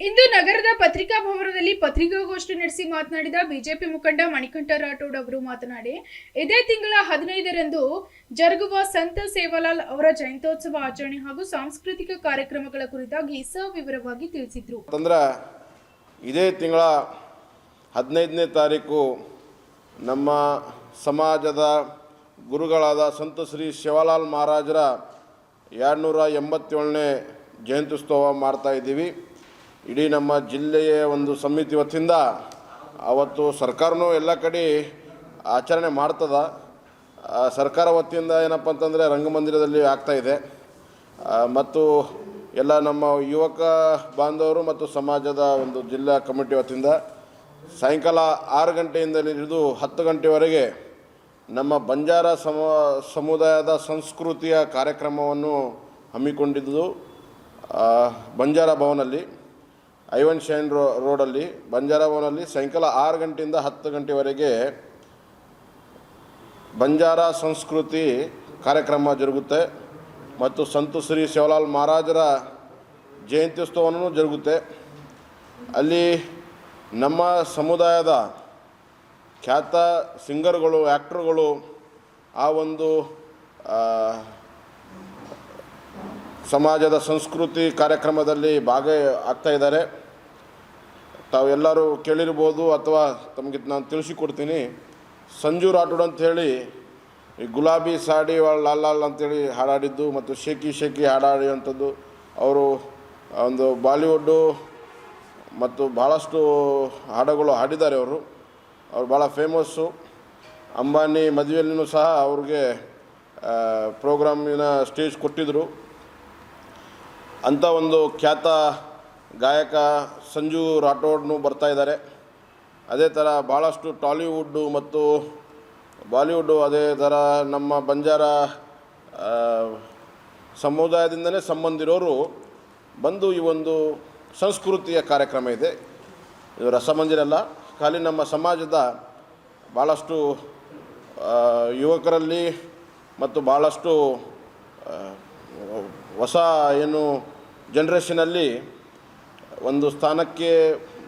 ಪತ್ರಿಕಾ ಭವನದಲ್ಲಿ ಪತ್ರಿಕಾಗೋಷ್ಠಿ ನಡೆಸಿ ಮಾತನಾಡಿದ ಬಿಜೆಪಿ ಮುಖಂಡ ಮಣಿಕಂಠ ರಾಠೋಡ್ ಅವರು ಮಾತನಾಡಿ, ಇದೇ ತಿಂಗಳ ಹದಿನೈದರಂದು ಜರುಗುವ ಸಂತ ಸೇವಾಲಾಲ್ ಅವರ ಜಯಂತ್ಯೋತ್ಸವ ಆಚರಣೆ ಹಾಗೂ ಸಾಂಸ್ಕೃತಿಕ ಕಾರ್ಯಕ್ರಮಗಳ ಕುರಿತಾಗಿ ಸವಿವರವಾಗಿ ತಿಳಿಸಿದ್ರು. ಅಂದ್ರೆ ಇದೇ ತಿಂಗಳ ಹದಿನೈದನೇ ತಾರೀಕು ನಮ್ಮ ಸಮಾಜದ ಗುರುಗಳಾದ ಸಂತ ಶ್ರೀ ಶಿವಲಾಲ್ ಮಹಾರಾಜರ ಎರಡುನೂರ ಎಂಬತ್ತೇಳನೇ ಜಯಂತ್ಯುತ್ಸವ ಮಾಡ್ತಾ ಇದ್ದೀವಿ. ಇಡೀ ನಮ್ಮ ಜಿಲ್ಲೆಯ ಒಂದು ಸಮಿತಿ ವತಿಯಿಂದ ಅವತ್ತು ಸರ್ಕಾರನೂ ಎಲ್ಲ ಕಡೆ ಆಚರಣೆ ಮಾಡ್ತದ. ಸರ್ಕಾರ ವತಿಯಿಂದ ಏನಪ್ಪ ಅಂತಂದರೆ ರಂಗಮಂದಿರದಲ್ಲಿ ಆಗ್ತಾ ಇದೆ. ಮತ್ತು ಎಲ್ಲ ನಮ್ಮ ಯುವಕ ಬಾಂಧವರು ಮತ್ತು ಸಮಾಜದ ಒಂದು ಜಿಲ್ಲಾ ಕಮಿಟಿ ವತಿಯಿಂದ ಸಾಯಂಕಾಲ ಆರು ಗಂಟೆಯಿಂದ ಹಿಡಿದು ಹತ್ತು ಗಂಟೆವರೆಗೆ ನಮ್ಮ ಬಂಜಾರ ಸಮ, ಸಮುದಾಯದ ಸಂಸ್ಕೃತಿಯ ಕಾರ್ಯಕ್ರಮವನ್ನು ಹಮ್ಮಿಕೊಂಡಿದ್ದು ಬಂಜಾರ ಭವನಲ್ಲಿ. ಐವನ್ ಶೈನ್ ರೋ, ರೋಡಲ್ಲಿ ಬಂಜಾರ ಭವನಲ್ಲಿ ಸಾಯಂಕಾಲ ಆರು ಗಂಟೆಯಿಂದ ಹತ್ತು ಗಂಟೆವರೆಗೆ ಬಂಜಾರ ಸಂಸ್ಕೃತಿ ಕಾರ್ಯಕ್ರಮ ಜರುಗುತ್ತೆ ಮತ್ತು ಸಂತು ಶ್ರೀ ಶಿವಲಾಲ್ ಮಹಾರಾಜರ ಜಯಂತ್ಯುತ್ಸವನೂ ಜರುಗುತ್ತೆ. ಅಲ್ಲಿ ನಮ್ಮ ಸಮುದಾಯದ ಖ್ಯಾತ ಸಿಂಗರ್ಗಳು, ಆ್ಯಕ್ಟ್ರುಗಳು ಆ ಒಂದು ಸಮಾಜದ ಸಂಸ್ಕೃತಿ ಕಾರ್ಯಕ್ರಮದಲ್ಲಿ ಭಾಗ ಆಗ್ತಾ ಇದ್ದಾರೆ. ತಾವೆಲ್ಲರೂ ಕೇಳಿರ್ಬೋದು ಅಥವಾ ತಮಗೆ ನಾನು ತಿಳಿಸಿಕೊಡ್ತೀನಿ. ಸಂಜು ರಾಠೋಡ್ ಅಂಥೇಳಿ ಈ ಗುಲಾಬಿ ಸಾಡಿ ಲಾಲ್ ಲಾಲ್ ಅಂತೇಳಿ ಹಾಡಾಡಿದ್ದು ಮತ್ತು ಶೇಕಿ ಶೇಕಿ ಹಾಡಾಡಿದಂಥದ್ದು ಅವರು ಒಂದು ಬಾಲಿವುಡ್ಡು ಮತ್ತು ಭಾಳಷ್ಟು ಹಾಡುಗಳು ಹಾಡಿದ್ದಾರೆ ಅವರು. ಅವರು ಭಾಳ ಫೇಮಸ್ಸು. ಅಂಬಾನಿ ಮದುವೆಯಲ್ಲೂ ಸಹ ಅವ್ರಿಗೆ ಪ್ರೋಗ್ರಾಮಿನ ಸ್ಟೇಜ್ ಕೊಟ್ಟಿದ್ದರು ಅಂಥ ಒಂದು ಖ್ಯಾತ ಗಾಯಕ ಸಂಜು ರಾಠೋಡ್ನು ಬರ್ತಾ ಇದ್ದಾರೆ. ಅದೇ ಥರ ಭಾಳಷ್ಟು ಟಾಲಿವುಡ್ಡು ಮತ್ತು ಬಾಲಿವುಡ್ಡು, ಅದೇ ಥರ ನಮ್ಮ ಬಂಜಾರ ಸಮುದಾಯದಿಂದಲೇ ಸಂಬಂಧಿರೋರು ಬಂದು ಈ ಒಂದು ಸಂಸ್ಕೃತಿಯ ಕಾರ್ಯಕ್ರಮ ಇದೆ. ಇದು ರಸಮಂದಿರ ಅಲ್ಲ ಖಾಲಿ ನಮ್ಮ ಸಮಾಜದ ಭಾಳಷ್ಟು ಯುವಕರಲ್ಲಿ ಮತ್ತು ಭಾಳಷ್ಟು ಹೊಸ ಏನು ಜನ್ರೇಷನಲ್ಲಿ ಒಂದು ಸ್ಥಾನಕ್ಕೆ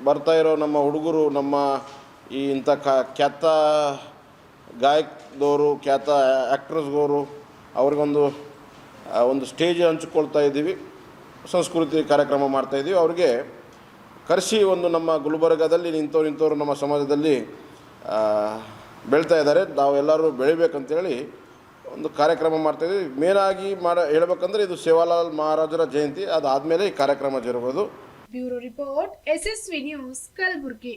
ಬರ್ತಾ ಇರೋ ನಮ್ಮ ಹುಡುಗರು, ನಮ್ಮ ಈ ಇಂಥ ಕ, ಖ್ಯಾತ ಗಾಯಕದವರು, ಖ್ಯಾತ ಆ್ಯಕ್ಟ್ರಸ್ಗವರು ಅವ್ರಿಗೊಂದು ಒಂದು ಸ್ಟೇಜ್ ಹಂಚಿಕೊಳ್ತಾ ಇದ್ದೀವಿ. ಸಂಸ್ಕೃತಿ ಕಾರ್ಯಕ್ರಮ ಮಾಡ್ತಾ ಇದ್ದೀವಿ. ಅವ್ರಿಗೆ ಕರೆಸಿ ಒಂದು ನಮ್ಮ ಗುಲ್ಬರ್ಗಾದಲ್ಲಿ ನಿಂತವ್ರು, ನಿಂತವರು ನಮ್ಮ ಸಮಾಜದಲ್ಲಿ ಬೆಳ್ತಾ ಇದ್ದಾರೆ. ನಾವೆಲ್ಲರೂ ಬೆಳಿಬೇಕಂತೇಳಿ ಒಂದು ಕಾರ್ಯಕ್ರಮ ಮಾಡ್ತಾಯಿದ್ದೀವಿ ಮೇನಾಗಿ ಮಾಡ ಹೇಳಬೇಕಂದ್ರೆ ಇದು ಸೇವಾಲಾಲ್ ಮಹಾರಾಜರ ಜಯಂತಿ. ಅದಾದ್ಮೇಲೆ ಈ ಕಾರ್ಯಕ್ರಮ ಜರುಗೋದು. Bureau report, SSV news, Kalaburagi.